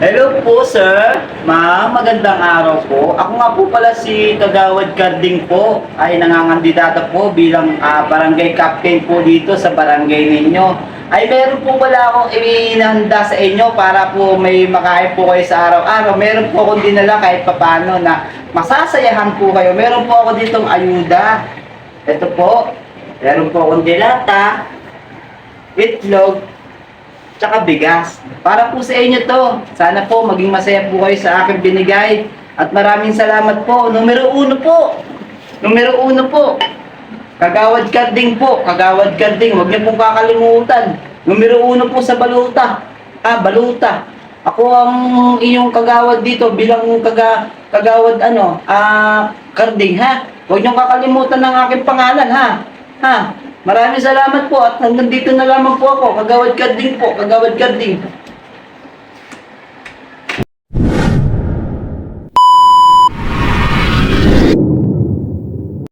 Hello po, sir. Ma'am, magandang araw po. Ako nga po pala si Kagawad Carding po. Ay nangangandidata po bilang ah, barangay captain po dito sa barangay ninyo. Ay meron po pala akong inihanda sa inyo para po may makain po kayo sa araw-araw. Meron po akong dinala kahit papano na masasayahan po kayo. Meron po ako ditong ayuda. Ito po. Meron po akong dilata, itlog, tsaka bigas. Para po sa inyo to. Sana po maging masaya po kayo sa akin binigay. At maraming salamat po. Numero uno po. Numero uno po. Kagawad Karding po. Kagawad Karding. Huwag niyo pong kakalimutan. Numero uno po sa baluta. Ah, baluta. Ako ang inyong kagawad dito bilang kaga, kagawad ano, ah, Karding ha. Huwag niyo kakalimutan ng aking pangalan ha. Ha. Maraming salamat po at hanggang dito na lamang po ako. Kagawad Karding po. Kagawad Karding.